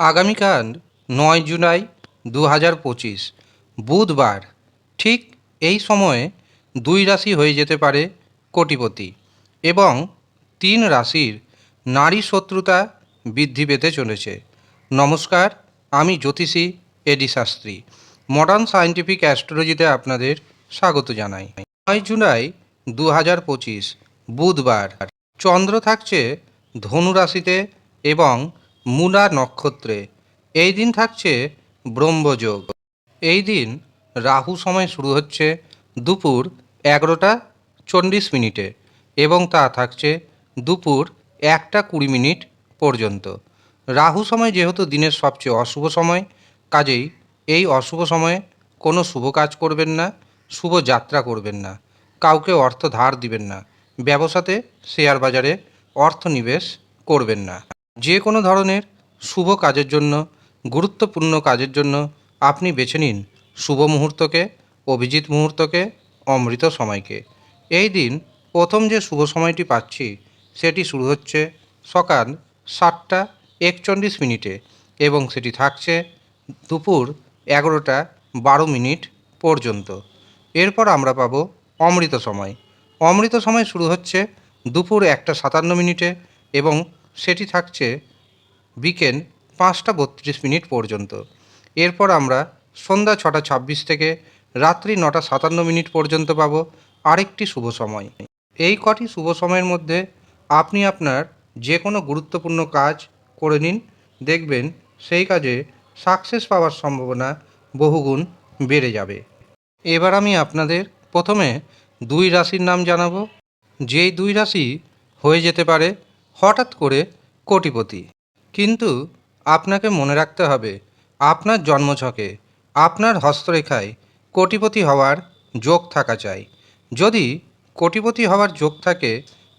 আগামীকাল নয় জুলাই দু হাজার পঁচিশ, বুধবার ঠিক এই সময়ে দুই রাশি হয়ে যেতে পারে কোটিপতি এবং তিন রাশির নারী শত্রুতা বৃদ্ধি পেতে চলেছে। নমস্কার, আমি জ্যোতিষী A D Shastri modern scientific অ্যাস্ট্রোলজিতে আপনাদের স্বাগত জানাই। নয় জুলাই দু হাজার পঁচিশ, বুধবার, চন্দ্র থাকছে ধনু রাশিতে এবং মূলা নক্ষত্রে। এই দিন থাকছে ব্রহ্মযোগ। এই দিন রাহু সময় শুরু হচ্ছে দুপুর এগারোটা চল্লিশ মিনিটে এবং তা থাকছে দুপুর একটা কুড়ি মিনিট পর্যন্ত। রাহু সময় যেহেতু দিনের সবচেয়ে অশুভ সময়, কাজেই এই অশুভ সময়ে কোনো শুভ কাজ করবেন না, শুভ যাত্রা করবেন না, কাউকে অর্থ ধার দিবেন না, ব্যবসাতে শেয়ার বাজারে অর্থ নিবেশ করবেন না। যে কোনো ধরনের শুভ কাজের জন্য, গুরুত্বপূর্ণ কাজের জন্য আপনি বেছে নিন শুভ মুহূর্তকে, অভিজিৎ মুহূর্তকে, অমৃত সময়কে। এই দিন প্রথম যে শুভ সময়টি পাচ্ছি, সেটি শুরু হচ্ছে সকাল সাতটা একচল্লিশ মিনিটে এবং সেটি থাকছে দুপুর এগারোটা বারো মিনিট পর্যন্ত। এরপর আমরা পাব অমৃত সময়। অমৃত সময় শুরু হচ্ছে দুপুর একটা সাতান্ন মিনিটে এবং সেটি থাকছে বিকেল পাঁচটা বত্রিশ মিনিট পর্যন্ত। এরপর আমরা সন্ধ্যা ছটা ছাব্বিশ থেকে রাত্রি নটা সাতান্ন মিনিট পর্যন্ত পাব আরেকটি শুভ সময়। এই কটি শুভ সময়ের মধ্যে আপনি আপনার যে কোনো গুরুত্বপূর্ণ কাজ করে নিন। দেখবেন সেই কাজে সাকসেস পাওয়ার সম্ভাবনা বহুগুণ বেড়ে যাবে। এবার আমি আপনাদের প্রথমে দুই রাশির নাম জানাব। যেই দুই রাশি হয়ে যেতে পারে হঠাৎ করে কোটিপতি। কিন্তু আপনাকে মনে রাখতে হবে, আপনার জন্মছকে, আপনার হস্তরেখায় কোটিপতি হওয়ার যোগ থাকা চাই। যদি কোটিপতি হওয়ার যোগ থাকে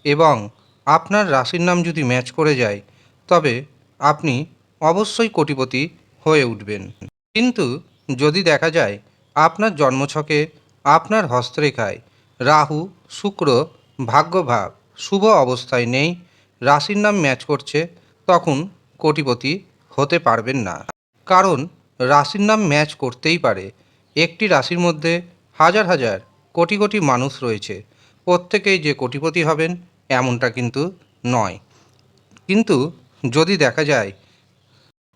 এবং আপনার রাশির নাম যদি ম্যাচ করে যায়, তবে আপনি অবশ্যই কোটিপতি হয়ে উঠবেন। কিন্তু যদি দেখা যায় আপনার জন্মছকে, আপনার হস্তরেখায় রাহু, শুক্র, ভাগ্যভাব, শুভ অবস্থায় নেই রাশির নাম ম্যাচ করছে, তখন কোটিপতি হতে পারবেন না। কারণ রাশির নাম ম্যাচ করতেই পারে। একটি রাশির মধ্যে হাজার হাজার কোটি কোটি মানুষ রয়েছে। প্রত্যেকেই যে কোটিপতি হবেন, এমনটা কিন্তু নয়। কিন্তু যদি দেখা যায়,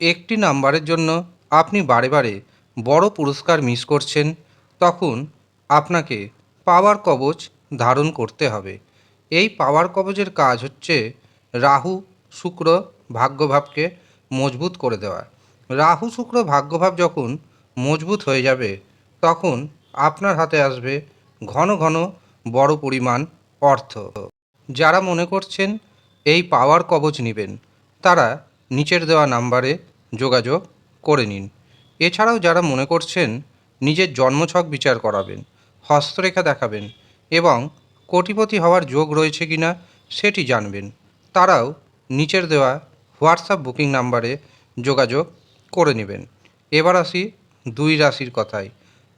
একটি নাম্বারের জন্য আপনি বারে বারে বড় পুরস্কার মিস করছেন, তখন আপনাকে পাওয়ার কবচ ধারণ করতে হবে। এই পাওয়ার কবচের কাজ হচ্ছে রাহু, শুক্র ভাগ্যভাবকে মজবুত করে দেওয়া রাহু, শুক্র ভাগ্যভাব যখন মজবুত হয়ে যাবে, তখন আপনার হাতে আসবে ঘন ঘন বড় পরিমাণ অর্থ। যারা মনে করছেন এই পাওয়ার কবচ নেবেন, তারা নিচের দেওয়া নাম্বারে যোগাযোগ করে নিন। এছাড়াও যারা মনে করছেন নিজের জন্মছক বিচার করাবেন, হস্তরেখা দেখাবেন এবং কোটিপতি হওয়ার যোগ রয়েছে কিনা, সেটি জানবেন। তারাও নিচের দেওয়া হোয়াটসঅ্যাপ বুকিং নাম্বারে যোগাযোগ করে নেবেন। এবার আসি দুই রাশির কথায়।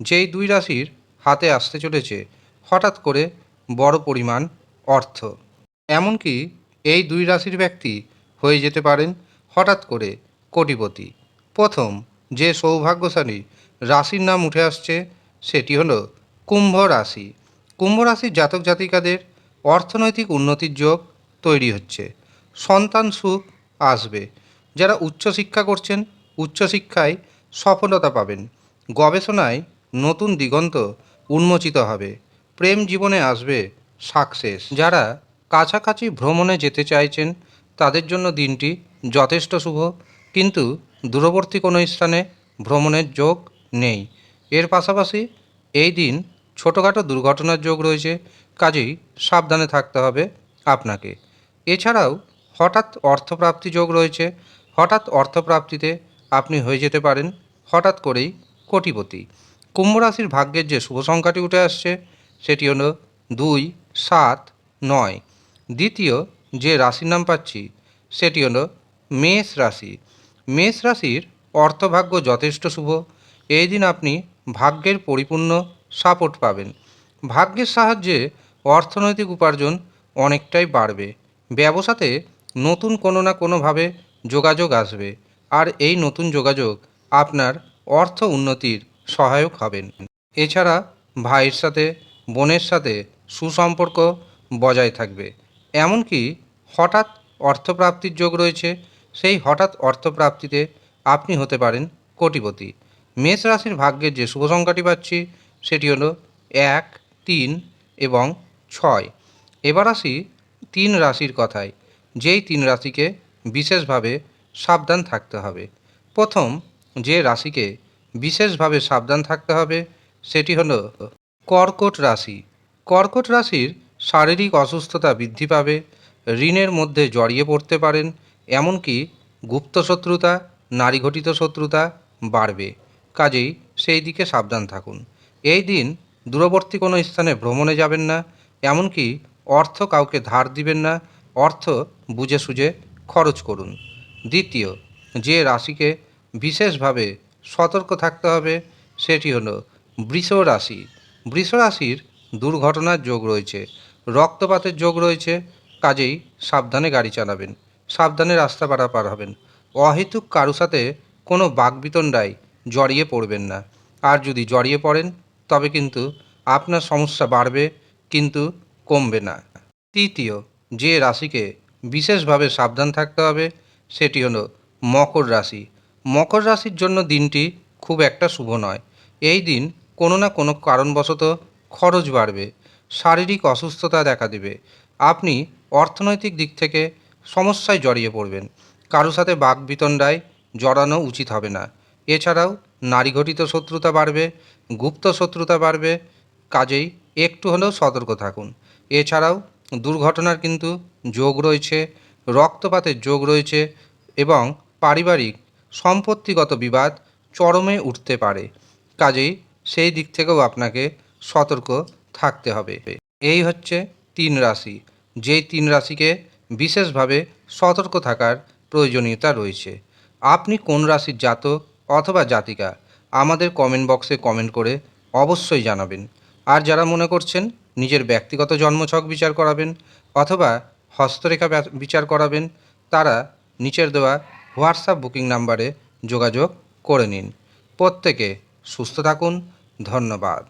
যেই দুই রাশির হাতে আসতে চলেছে, হঠাৎ করে বড় পরিমাণ অর্থ। এমনকি এই দুই রাশির ব্যক্তি হয়ে যেতে পারেন হঠাৎ করে কোটিপতি। প্রথম যে সৌভাগ্যশালী রাশির নাম উঠে আসছে, সেটি হলো কুম্ভ রাশি। কুম্ভ রাশির জাতক জাতিকাদের অর্থনৈতিক উন্নতির যোগ তৈরি হচ্ছে। সন্তান সুখ আসবে। যারা উচ্চশিক্ষা করছেন উচ্চশিক্ষায় সফলতা পাবেন। গবেষণায় নতুন দিগন্ত উন্মোচিত হবে। প্রেম জীবনে আসবে সাকসেস। যারা কাছাকাছি ভ্রমণে যেতে চাইছেন, তাদের জন্য দিনটি যথেষ্ট শুভ। কিন্তু দূরবর্তী কোনো স্থানে ভ্রমণের যোগ নেই। এর পাশাপাশি এই দিন ছোটোখাটো দুর্ঘটনার যোগ রয়েছে। কাজেই সাবধানে থাকতে হবে আপনাকে। এছাড়াও হঠাৎ অর্থপ্রাপ্তি যোগ রয়েছে। হঠাৎ অর্থপ্রাপ্তিতে আপনি হয়ে যেতে পারেন হঠাৎ করেই কোটিপতি। কুম্ভ রাশির ভাগ্যের যে শুভ সংখ্যাটি উঠে আসছে, সেটি হলো দুই, সাত, নয়। দ্বিতীয় যে রাশির নাম পাচ্ছি, সেটি হলো মেষ রাশি। মেষ রাশির অর্থভাগ্য যথেষ্ট শুভ। এই দিন আপনি ভাগ্যের পরিপূর্ণ সাপোর্ট পাবেন। ভাগ্যের সাহায্যে অর্থনৈতিক উপার্জন অনেকটাই বাড়বে। ব্যবসাতে নতুন কোনো না কোনোভাবে যোগাযোগ আসবে। আর এই নতুন যোগাযোগ আপনার অর্থ উন্নতির সহায়ক হবেন। এছাড়া ভাইয়ের সাথে, বোনের সাথে সুসম্পর্ক বজায় থাকবে। এমনকি হঠাৎ অর্থপ্রাপ্তির যোগ রয়েছে, সেই হঠাৎ অর্থপ্রাপ্তিতে আপনি হতে পারেন কোটিপতি। মেষ রাশির ভাগ্যের যে শুভ সংখ্যাটি পাচ্ছি, সেটি হলো এক, তিন এবং ছয়। এবার আসি তিন রাশির কথায় যেই তিন রাশিকে বিশেষভাবে সাবধান থাকতে হবে। প্রথম, যে রাশিকে বিশেষভাবে সাবধান থাকতে হবে, সেটি হলো কর্কট রাশি। কর্কট রাশির শারীরিক অসুস্থতা বৃদ্ধি পাবে, ঋণের মধ্যে জড়িয়ে পড়তে পারেন, এমনকি গুপ্ত শত্রুতা নারীঘটিত শত্রুতা বাড়বে। কাজেই সেই দিকে সাবধান থাকুন। এই দিন দূরবর্তী কোনো স্থানে ভ্রমণে যাবেন না, এমনকি অর্থ কাউকে ধার দিবেন না, অর্থ বুঝে সুঝে খরচ করুন। দ্বিতীয়, যে রাশিকে বিশেষভাবে সতর্ক থাকতে হবে, সেটি হলো বৃষ রাশি। বৃষ রাশির দুর্ঘটনার যোগ রয়েছে, রক্তপাতের যোগ রয়েছে, কাজেই সাবধানে গাড়ি চালাবেন, সাবধানে রাস্তা পারাপার হবেন। অহেতুক কারও সাথে কোনো বাকবিতণ্ডায় জড়িয়ে পড়বেন না। আর যদি জড়িয়ে পড়েন, তবে কিন্তু আপনার সমস্যা বাড়বে, কিন্তু কমবে না। তৃতীয়, যে রাশিকে বিশেষভাবে সাবধান থাকতে হবে, সেটি হলো মকর রাশি। মকর রাশির জন্য দিনটি খুব একটা শুভ নয়। এই দিন কোনো না কোনো কারণবশত খরচ বাড়বে, শারীরিক অসুস্থতা দেখা দেবে। আপনি অর্থনৈতিক দিক থেকে সমস্যায় জড়িয়ে পড়বেন। কারও সাথে বাক বিতণ্ডায় জড়ানো উচিত হবে না। এছাড়াও নারীঘটিত শত্রুতা বাড়বে, গুপ্ত শত্রুতা বাড়বে, কাজেই একটু হলেও সতর্ক থাকুন। এছাড়াও দুর্ঘটনার কিন্তু যোগ রয়েছে, রক্তপাতের যোগ রয়েছে এবং পারিবারিক সম্পত্তিগত বিবাদ চরমে উঠতে পারে। কাজেই সেই দিক থেকেও আপনাকে সতর্ক থাকতে হবে। এই হচ্ছে তিন রাশি। যেই তিন রাশিকে বিশেষভাবে সতর্ক থাকার প্রয়োজনীয়তা রয়েছে। আপনি কোন রাশির জাতক অথবা জাতিকা, আমাদের কমেন্ট বক্সে কমেন্ট করে অবশ্যই জানাবেন। আর যারা মনে করছেন নিজের ব্যক্তিগত জন্মছক বিচার করাবেন অথবা হস্তরেখা বিচার করাবেন, তারা নিচের দেওয়া হোয়াটসঅ্যাপ বুকিং নাম্বারে যোগাযোগ করে নিন। প্রত্যেকে সুস্থ থাকুন। ধন্যবাদ।